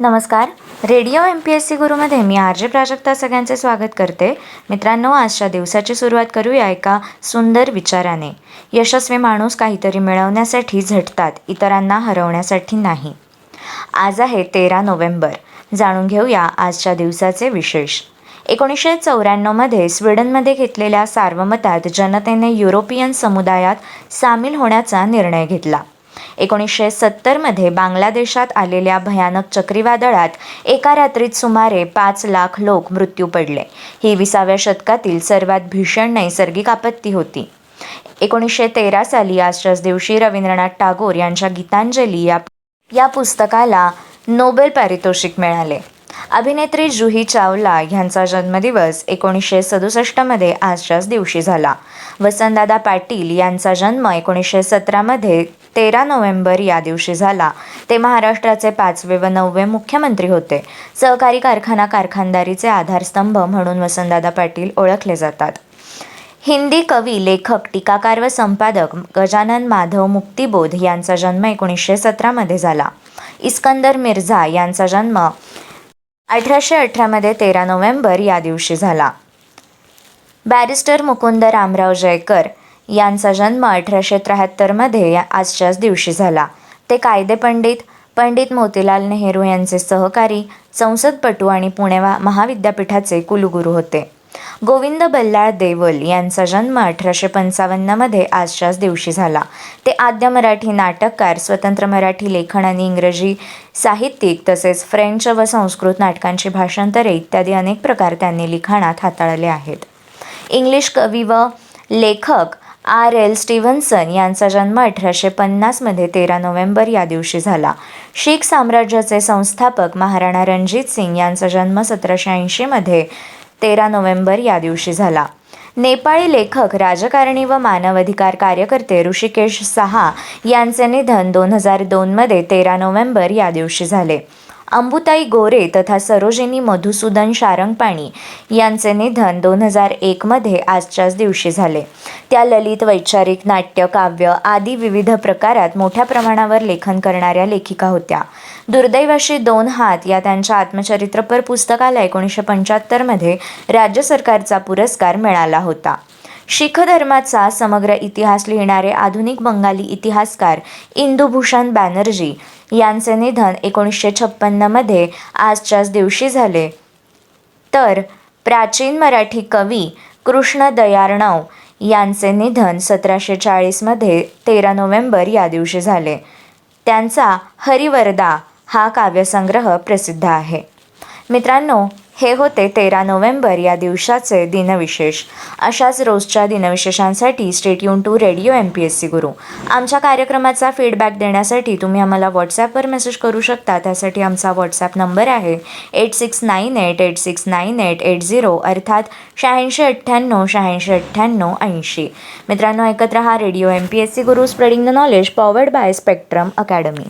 नमस्कार. Radio M P S C गुरुमध्ये मी R J Prajakta सगळ्यांचे स्वागत करते. मित्रांनो आजच्या दिवसाची सुरुवात करूया एका सुंदर विचाराने. यशस्वी माणूस काहीतरी मिळवण्यासाठी झटतात इतरांना हरवण्यासाठी नाही. आज आहे तेरा नोव्हेंबर. जाणून घेऊया आजच्या दिवसाचे विशेष. एकोणीसशे चौऱ्याण्णवमध्ये स्वीडनमध्ये घेतलेल्या सार्वमतात जनतेने युरोपियन समुदायात सामील होण्याचा निर्णय घेतला. एकोणीसशे सत्तरमध्ये बांगलादेशात आलेल्या भयानक चक्रीवादळात एका रात्रीत सुमारे पाच लाख लोक मृत्यू पडले. ही विसाव्या शतकातील सर्वात भीषण नैसर्गिक आपत्ती होती. एकोणीसशे तेरा साली आजच्याच दिवशी रवींद्रनाथ टागोर यांच्या गीतांजली या या पुस्तकाला नोबेल पारितोषिक मिळाले. अभिनेत्री जुही चावला ह्यांचा जन्मदिवस एकोणीसशे सदुसष्टमध्ये आजच्याच दिवशी झाला. वसंतदादा पाटील यांचा जन्म एकोणीसशे सतरामध्ये तेरा नोव्हेंबर या दिवशी झाला. ते महाराष्ट्राचे पाचवे व नववे मुख्यमंत्री होते. सहकारी कारखाना कारखानदारीचे आधारस्तंभ म्हणून वसंतदादा पाटील ओळखले जातात. हिंदी कवी लेखक टीकाकार व संपादक गजानन माधव मुक्तिबोध यांचा जन्म एकोणीसशे सतरामध्ये झाला. इस्कंदर मिर्झा यांचा जन्म अठराशे अठरामध्ये तेरा नोव्हेंबर या दिवशी झाला. बॅरिस्टर मुकुंद रामराव जयकर यांचा जन्म अठराशे त्र्याहत्तरमध्ये या आजच्याच दिवशी झाला. ते कायदे पंडित पंडित मोतीलाल नेहरू यांचे सहकारी संसदपटू आणि पुणे महाविद्यापीठाचे कुलगुरू होते. गोविंद बल्लाळ देवल यांचा जन्म अठराशे पंचावन्नमध्ये आजच्याच दिवशी झाला. ते आद्य मराठी नाटककार स्वतंत्र मराठी लेखन आणि इंग्रजी साहित्यिक तसेच फ्रेंच व संस्कृत नाटकांची भाषांतरे इत्यादी अनेक प्रकार त्यांनी लिखाणात हाताळले आहेत. इंग्लिश कवी व लेखक आर एल स्टीव्हन्सन यांचा जन्म अठराशे पन्नासमध्ये तेरा नोव्हेंबर या दिवशी झाला. शीख साम्राज्याचे संस्थापक महाराणा रणजित सिंग यांचा जन्म सतराशे ऐंशीमध्ये तेरा नोव्हेंबर या दिवशी झाला. नेपाळी लेखक राजकारणी व मानवाधिकार कार्यकर्ते ऋषिकेश सहा यांचे निधन दोन हजार दोनमध्ये तेरा नोव्हेंबर या दिवशी झाले. अंबुताई गोरे तथा सरोजिनी मधुसूदन शारंगपाणी यांचे निधन दोन हजार एकमध्ये आजच्याच दिवशी झाले. त्या ललित वैचारिक नाट्य काव्य आदी विविध प्रकारात मोठ्या प्रमाणावर लेखन करणाऱ्या लेखिका होत्या. दुर्दैवाशी दोन हात या त्यांच्या आत्मचरित्रपर पुस्तकाला एकोणीसशे पंच्याहत्तरमध्ये राज्य सरकारचा पुरस्कार मिळाला होता. शीख धर्माचा समग्र इतिहास लिहिणारे आधुनिक बंगाली इतिहासकार इंदुभूषण बॅनर्जी यांचे निधन एकोणीसशे छप्पन्नमध्ये आजच्याच दिवशी झाले. तर प्राचीन मराठी कवी कृष्ण दयार्णव यांचे निधन सतराशे चाळीसमध्ये तेरा नोव्हेंबर या दिवशी झाले. त्यांचा हरिवरदा हा काव्यसंग्रह प्रसिद्ध आहे. मित्रांनो हे होते तेरा नोव्हेंबर या दिवसाचे दिनविशेष. अशाच रोजच्या दिनविशेषांसाठी stay युन to radio M P S C Guru. आमच्या कार्यक्रमाचा फीडबॅक देण्यासाठी तुम्ही आम्हाला व्हॉट्सॲपवर मेसेज करू शकता. त्यासाठी आमचा व्हॉट्सॲप नंबर आहे eight six nine eight eight six nine eight eight zero अर्थात शहाऐंशी अठ्ठ्याण्णव शहाऐंशी अठ्ठ्याण्णव ऐंशी. मित्रांनो ऐकत रहा radio M P S C Guru spreading the knowledge powered by Spectrum Academy